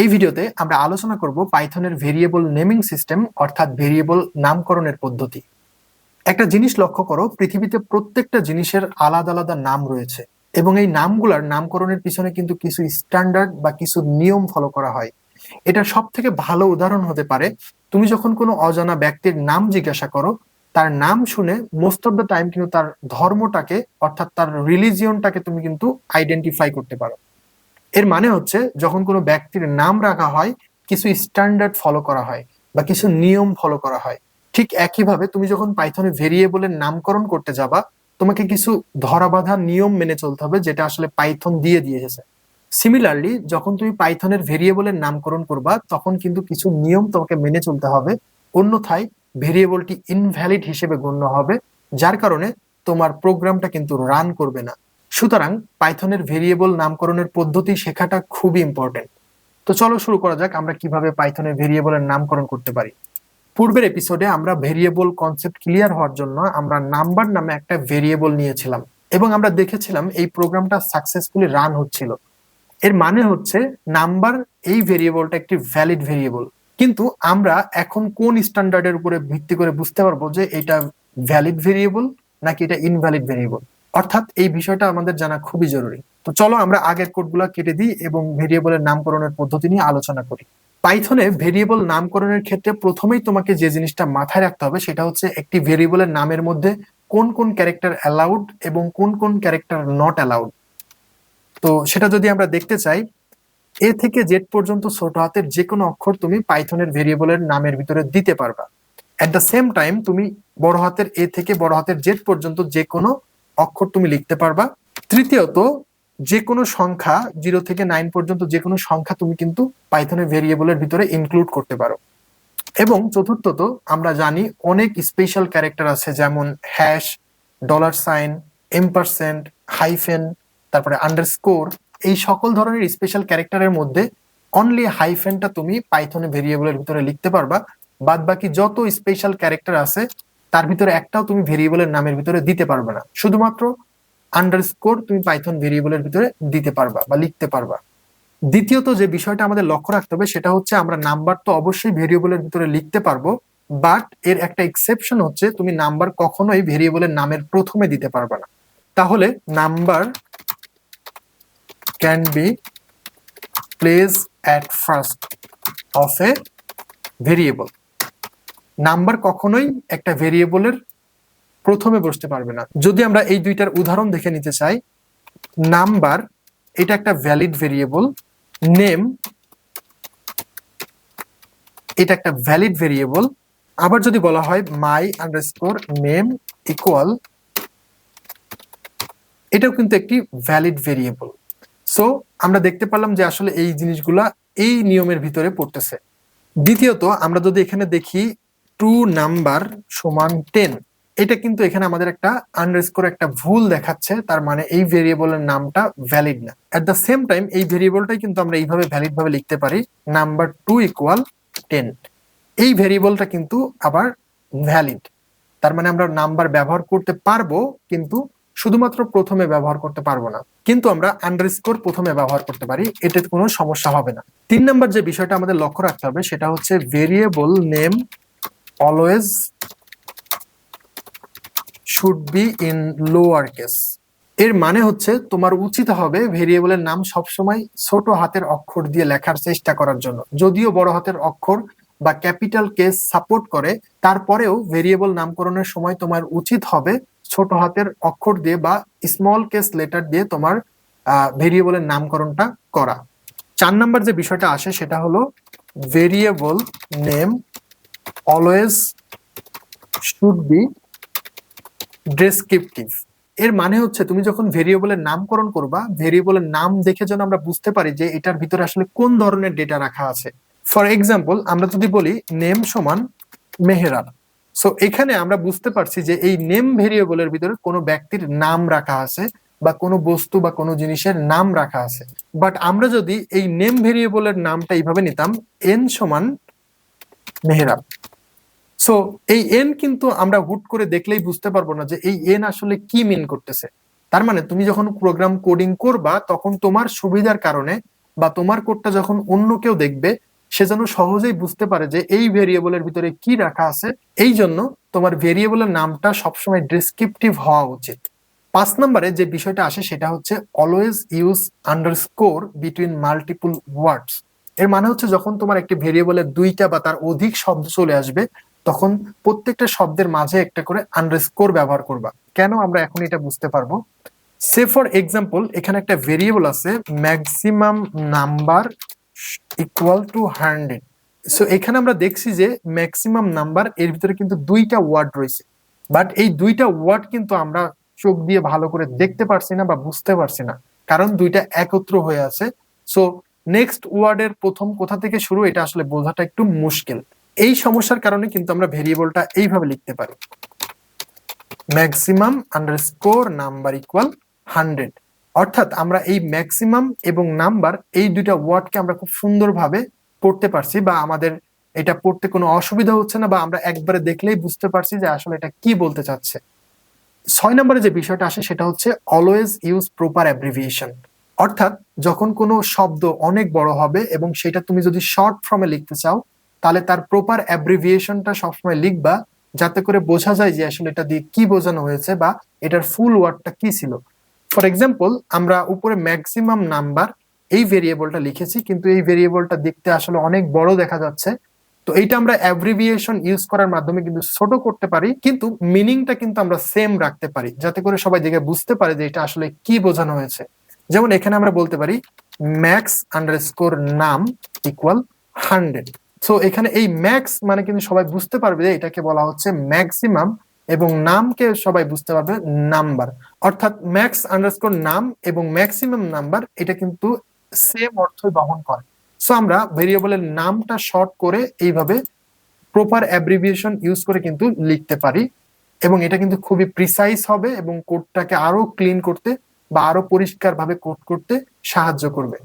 এই ভিডিওতে আমরা আলোচনা করব পাইথনের ভেরিয়েবল নেমিং সিস্টেম, অর্থাৎ ভেরিয়েবল নামকরণের পদ্ধতি। একটা জিনিস লক্ষ্য করো, পৃথিবীতে প্রত্যেকটা জিনিসের আলাদা আলাদা নাম রয়েছে এবং এই নামগুলার নামকরণের পিছনে কিন্তু কিছু স্ট্যান্ডার্ড বা কিছু নিয়ম ফলো করা হয়। এটা সব থেকে ভালো উদাহরণ হতে পারে, তুমি যখন কোনো অজানা ব্যক্তির নাম জিজ্ঞাসা করো, তার নাম শুনে মোস্ট অফ দ্য টাইম কিন্তু তার ধর্মটাকে, অর্থাৎ তার রিলিজিয়নটাকে তুমি কিন্তু আইডেন্টিফাই করতে পারো। এর মানে হচ্ছে যখন কোনো ব্যক্তির নাম রাখা হয়, কিছু স্ট্যান্ডার্ড ফলো করা হয় বা কিছু নিয়ম ফলো করা হয়। ঠিক একইভাবে তুমি যখন পাইথনে ভেরিয়েবলের নামকরণ করতে যাবা, তোমাকে কিছু ধরাবাধা নিয়ম মেনে চলতে হবে যেটা আসলে পাইথন দিয়ে দিয়েছে। সিমিলারলি যখন তুমি পাইথনের ভেরিয়েবলের নামকরণ করবা, তখন কিন্তু কিছু নিয়ম তোমাকে মেনে চলতে হবে। অন্যথায় ভেরিয়েবলটি ইনভ্যালিড হিসেবে গণ্য হবে, যার কারণে তোমার প্রোগ্রামটা কিন্তু রান করবে না। সুতরাং পাইথনের ভেরিয়েবল নামকরণের পদ্ধতি শেখাটা খুবই ইম্পর্টেন্ট তো চলো শুরু করা যাক, আমরা কীভাবে পাইথনের ভেরিয়েবলের নামকরণ করতে পারি। পূর্বের এপিসোডে আমরা ভেরিয়েবল কনসেপ্ট ক্লিয়ার হওয়ার জন্য আমরা নাম্বার নামে একটা ভেরিয়েবল নিয়েছিলাম এবং আমরা দেখেছিলাম এই প্রোগ্রামটা সাকসেসফুলি রান হচ্ছিল। এর মানে হচ্ছে নাম্বার এই ভেরিয়েবলটা একটি ভ্যালিড ভেরিয়েবল। কিন্তু আমরা এখন কোন স্ট্যান্ডার্ডের উপরে ভিত্তি করে বুঝতে পারব যে এটা ভ্যালিড ভেরিয়েবল নাকি এটা ইনভ্যালিড ভেরিয়েবল? অর্থাৎ এই বিষয়টা আমাদের জানা খুবই জরুরি। তো চলো আমরা আগের কোডগুলো কেটে দিই এবং ভেরিয়েবলের নামকরণের পদ্ধতি নিয়ে আলোচনা করি। পাইথনে ভেরিয়েবল নামকরণের ক্ষেত্রে প্রথমেই তোমাকে যে জিনিসটা মাথায় রাখতে হবে সেটা হচ্ছে একটি ভেরিয়েবলের নামের মধ্যে কোন কোন ক্যারেক্টার অ্যালাউড এবং কোন কোন ক্যারেক্টার নট অ্যালাউড তো সেটা যদি আমরা দেখতে চাই এ থেকে জেড পর্যন্ত ছোট হাতের যে কোনো অক্ষর তুমি পাইথনের ভেরিয়েবলের নামের ভিতরে দিতে পারবা। অ্যাট দ্য সেম টাইম তুমি বড় হাতের এ থেকে বড় হাতের জেড পর্যন্ত যে কোনো অক্ষর তুমি লিখতে পারবা। তৃতীয়ত যে কোনো সংখ্যা জিরো থেকে নাইন পর্যন্ত যে কোনো সংখ্যা তুমি কিন্তু পাইথনের ভেরিয়েবলের ভিতরে ইনক্লুড করতে পারো। এবং চতুর্থত, আমরা জানি অনেক স্পেশাল ক্যারেক্টার আছে, যেমন hash dollar sign ampersand hyphen তারপরে আন্ডারস্কোর এই সকল ধরনের স্পেশাল ক্যারেক্টারের মধ্যে অনলি হাইফেনটা তুমি পাইথনে ভেরিয়েবলের ভিতরে লিখতে পারবা। বাদ বাকি যত স্পেশাল ক্যারেক্টার আছে তার ভিতরে একটাও তুমি ভেরিয়েবলের নামের ভিতরে দিতে পারবে না। শুধুমাত্র আন্ডারস্কোর তুমি পাইথন ভেরিয়েবলের ভিতরে দিতে পারবা বা লিখতে পারবা। দ্বিতীয়ত যে বিষয়টা আমাদের লক্ষ্য রাখতে হবে সেটা হচ্ছে আমরা নাম্বার তো অবশ্যই ভেরিয়েবলের ভিতরে লিখতে পারব বাট এর একটা এক্সেপশন হচ্ছে তুমি নাম্বার কখনোই ভেরিয়েবলের নামের প্রথমে দিতে পারবে না। তাহলে number can be place at first of a variable number কখনোই একটা ভেরিয়েবলের প্রথমে বসতে পারবে না। যদি আমরা এই দুইটার উদাহরণ দেখে নিতে চাই, নাম্বার, এটা একটা ভ্যালিড ভেরিয়েবল নেম এটা একটা ভ্যালিড ভেরিয়েবল আবার যদি বলা হয় মাই আন্ডারস্কোর নেম ইকুয়াল এটাও কিন্তু একটি ভ্যালিড ভেরিয়েবল সো আমরা দেখতে পারলাম যে আসলে এই জিনিসগুলা এই নিয়মের ভিতরে পড়তেছে। দ্বিতীয়ত, আমরা যদি এখানে দেখি টু নাম্বার সমান টেন। এটা কিন্তু এখানে আমাদের একটা আন্ডারস্কোর একটা ভুল দেখাচ্ছে, তার মানে এই ভেরিয়েবলের নামটা ভ্যালিড না। অ্যাট দ্য সেম টাইম এই ভেরিয়েবলটাই কিন্তু আমরা এইভাবে ভ্যালিড ভাবে লিখতে পারি, নাম্বার টু ইকুয়াল টেন। এই ভেরিয়েবলটা কিন্তু আবার ভ্যালিড তার মানে আমরা নাম্বার ব্যবহার করতে পারব, কিন্তু শুধুমাত্র প্রথমে ব্যবহার করতে পারব না। কিন্তু আমরা আন্ডারস্কোর প্রথমে ব্যবহার করতে পারি, এতে কোনো সমস্যা হবে না। তিন নম্বর যে বিষয়টা আমাদের লক্ষ্য রাখতে হবে, সেটা হচ্ছে variable name always should be in lower case এর মানে হচ্ছে তোমার উচিত হবে ভেরিয়েবলের নাম সবসময় ছোট হাতের অক্ষর দিয়ে লেখার চেষ্টা করার জন্য। যদিও বড় হাতের অক্ষর বা ক্যাপিটাল কেস সাপোর্ট করে, তারপরেও ভেরিয়েবল নামকরণের সময় তোমার উচিত হবে ছোট হাতের অক্ষর দিয়ে বা স্মল কেস লেটার দিয়ে তোমার ভেরিয়েবলের নামকরণটা করা। চার নাম্বার যে বিষয়টা আসে সেটা হলো variable name always should be descriptive এর মানে হচ্ছে তুমি যখন ভেরিয়েবলের নামকরণ করবা ভেরিয়েবলের নাম দেখে যেন আমরা বুঝতে পারি যে এটার ভিতরে আসলে কোন ধরনের ডেটা রাখা আছে। ফর এক্সাম্পল আমরা যদি বলি নেম সমান মেহেরার। সো এখানে আমরা বুঝতে পারছি যে এই নেম ভেরিয়েবলের ভিতরে কোনো ব্যক্তির নাম রাখা আছে বা কোনো বস্তু বা কোনো জিনিসের নাম রাখা আছে। বাট আমরা যদি এই নেম ভেরিয়েবলের নামটা এইভাবে নিতাম এন সমান মেহরাব সো এই এন কিন্তু আমরা হুট করে দেখলেই বুঝতে পারব না যে এই এন আসলে কি মিন করতেছে। তার মানে তুমি যখন প্রোগ্রাম কোডিং করবা, তখন তোমার সুবিধার কারণে বা তোমার কোডটা যখন অন্য কেউ দেখবে, সে যেন সহজেই বুঝতে পারে যে এই ভেরিয়েবলের ভিতরে কি রাখা আছে। এই জন্য তোমার ভেরিয়েবলের নামটা সবসময় ডিসক্রিপটিভ হওয়া উচিত। পাঁচ নম্বরে যে বিষয়টা আসে, সেটা হচ্ছে always use underscore between multiple words এর মানে হচ্ছে যখন তোমার একটি ভেরিয়েবলের দুইটা বা তার অধিক শব্দ চলে আসবে তখন প্রত্যেকটা শব্দের মাঝে একটা করে আন্ডারস্কোর ব্যবহার করবা। কেন আমরা এখন এটা বুঝতে পারব? সে ফর এক্সাম্পল এখানে একটা ভেরিয়েবল আছে maximum number equal to hundred so এখানে আমরা দেখছি যে ম্যাক্সিমাম নাম্বার এর ভিতরে কিন্তু দুইটা ওয়ার্ড রয়েছে। বাট এই দুইটা ওয়ার্ড কিন্তু আমরা চোখ দিয়ে ভালো করে দেখতে পারছি না বা বুঝতে পারছি না। কারণ দুইটা একত্র হয়ে আছে। সো নেক্সট ওয়ার্ডের প্রথম কোথা থেকে শুরু? এটা আসলে বোঝাটা একটু মুশকিল। এই সমস্যার কারণে কিন্তু আমরা ভেরিয়েবলটা এইভাবে লিখতে পারি। Maximum underscore number equal hundred অর্থাৎ আমরা এই ম্যাক্সিমাম এবং নাম্বার এই দুইটা ওয়ার্ডকে আমরা খুব সুন্দরভাবে পড়তে পারছি বা আমাদের এটা পড়তে কোনো অসুবিধা হচ্ছে না বা আমরা একবারে দেখলেই বুঝতে পারছি যে আসলে এটা কি বলতে চাচ্ছে। ছয় নম্বরে যে বিষয়টা আসে সেটা হচ্ছে অলওয়েজ ইউজ প্রপার অ্যাব্রিভিয়েশন অর্থাৎ যখন কোনো শব্দ অনেক বড় হবে এবং সেটা তুমি যদি শর্ট ফর্মে লিখতে চাও তাহলে তার প্রপার অ্যাব্রিভিয়েশনটা সবসময় লিখবা, যাতে করে বোঝা যায় যে আসলে এটা দিয়ে কি বোঝানো হয়েছে বা এটার ফুল ওয়ার্ডটা কি ছিল। ফর এক্সাম্পল আমরা উপরে ম্যাক্সিমাম নাম্বার এই ভেরিয়েবলটা লিখেছি, কিন্তু এই ভেরিয়েবলটা দেখতে আসলে অনেক বড় দেখা যাচ্ছে। তো এইটা আমরা অ্যাব্রিভিয়েশন ইউজ করার মাধ্যমে কিন্তু ছোট করতে পারি, কিন্তু মিনিংটা কিন্তু আমরা সেম রাখতে পারি, যাতে করে সবাই দেখে বুঝতে পারে যে এটা আসলে কি বোঝানো হয়েছে। যেমন এখানে আমরা বলতে পারি max underscore num equal hundred so এখানে এই ম্যাক্স মানে কিন্তু সবাই বুঝতে পারবে যে এটাকে বলা হচ্ছে ম্যাক্সিমাম এবং নামকে সবাই বুঝতে পারবে নাম্বার অর্থাৎ ম্যাক্স আন্ডারস্কোর নাম এবং ম্যাক্সিমাম নাম্বার এটা কিন্তু সেম অর্থই বহন করে। সো আমরা ভেরিয়েবলের নামটা শর্ট করে এইভাবে প্রপার অ্যাব্রিভিয়েশন ইউজ করে কিন্তু লিখতে পারি এবং এটা কিন্তু খুবই প্রিসাইজ হবে এবং কোডটাকে আরও ক্লিন করতে বা আরও পরিষ্কারভাবে কোড করতে সাহায্য করবে।